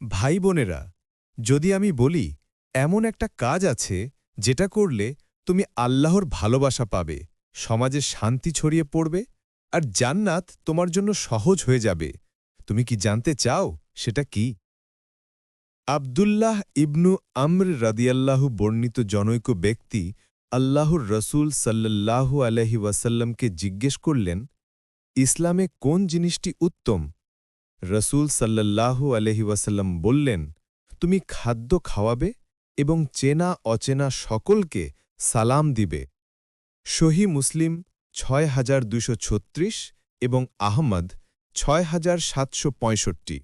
ভাই বোনেরা যদি আমি বলি, এমন একটা কাজ আছে যেটা করলে তুমি আল্লাহর ভালোবাসা পাবে, সমাজে শান্তি ছড়িয়ে পড়বে আর জান্নাত তোমার জন্য সহজ হয়ে যাবে। তুমি কি জানতে চাও সেটা কি? আবদুল্লাহ ইবনু আমর রাদিয়াল্লাহু বর্ণিত জনৈক ব্যক্তি আল্লাহর রসুল সাল্লাল্লাহু আলহি ওয়াসাল্লামকে জিজ্ঞেস করলেন, ইসলামে কোন জিনিসটি উত্তম? রসুল সাল্লাল্লাহু আলহি ওয়াসাল্লাম বললেন, তুমি খাদ্য খাওয়াবে এবং চেনা অচেনা সকলকে সালাম দিবে। সহি মুসলিম ছয় হাজার দুশো ছত্রিশ এবং আহমদ ছয় হাজার সাতশো পঁয়ষট্টি।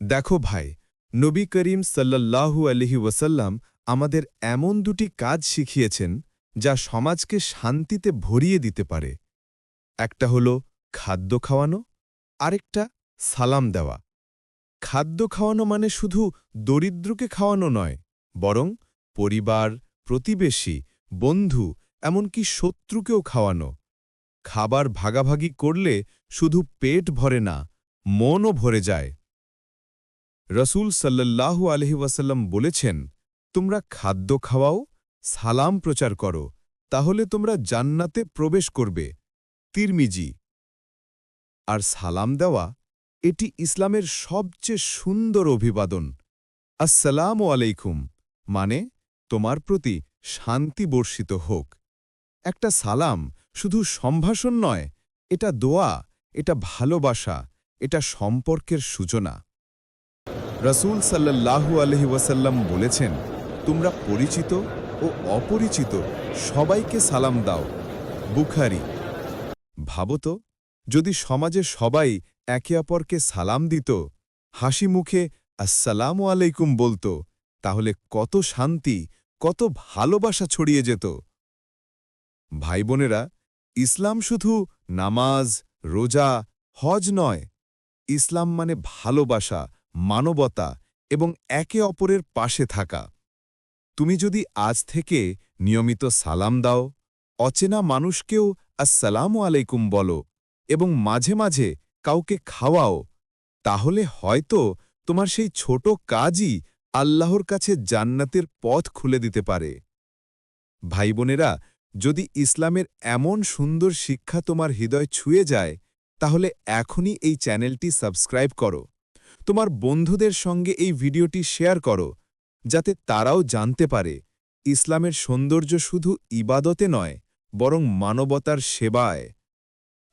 দেখো ভাই, নবী করিম সাল্লাল্লাহু আলহি ওয়াসাল্লাম আমাদের এমন দুটি কাজ শিখিয়েছেন যা সমাজকে শান্তিতে ভরিয়ে দিতে পারে। একটা হল খাদ্য খাওয়ানো আরেকটা সালাম দেওয়া। খাদ্য খাওয়ানো মানে শুধু দরিদ্রকে খাওয়ানো নয়, বরং পরিবার, প্রতিবেশী, বন্ধু, এমনকি শত্রুকেও খাওয়ানো। খাবার ভাগাভাগি করলে শুধু পেট ভরে না, মনও ভরে যায়। রসুল সাল্লাল্লাহু আলহি ওয়াসাল্লাম বলেছেন, তোমরা খাদ্য খাওয়াও, সালাম প্রচার করো, তাহলে তোমরা জান্নাতে প্রবেশ করবে। তিরমিজি আর সালাম দেওয়া এটি ইসলামের সবচেয়ে সুন্দর অভিবাদন। আসসালামু আলাইকুম মানে তোমার প্রতি শান্তি বর্ষিত হোক। একটা সালাম শুধু সম্ভাষণ নয়, এটা দোয়া, এটা ভালোবাসা, এটা সম্পর্কের সূচনা। রসুল সাল্লাল্লাহু আলহি ওয়াসাল্লাম বলেছেন, তোমরা পরিচিত ও অপরিচিত সবাইকে সালাম দাও। বুখারি। ভাবত যদি সমাজে সবাই একে অপরকে সালাম দিত, হাসি মুখে আসসালামু আলাইকুম বলতো, তাহলে কত শান্তি, কত ভালোবাসা ছড়িয়ে যেত। ভাই বোনেরা ইসলাম শুধু নামাজ, রোজা, হজ নয়। ইসলাম মানে ভালোবাসা, মানবতা এবং একে অপরের পাশে থাকা। তুমি যদি আজ থেকে নিয়মিত সালাম দাও, অচেনা মানুষকেও আসসালামু আলাইকুম বলো এবং মাঝে মাঝে কাউকে খাওয়াও, তাহলে হয়তো তোমার সেই ছোট কাজই আল্লাহর কাছে জান্নাতের পথ খুলে দিতে পারে। ভাই বোনেরা যদি ইসলামের এমন সুন্দর শিক্ষা তোমার হৃদয় ছুঁয়ে যায়, তাহলে এখনই এই চ্যানেলটি সাবস্ক্রাইব করো। তোমার বন্ধুদের সঙ্গে এই ভিডিওটি শেয়ার করো, যাতে তারাও জানতে পারে, ইসলামের সৌন্দর্য শুধু ইবাদতে নয়, বরং মানবতার সেবায়।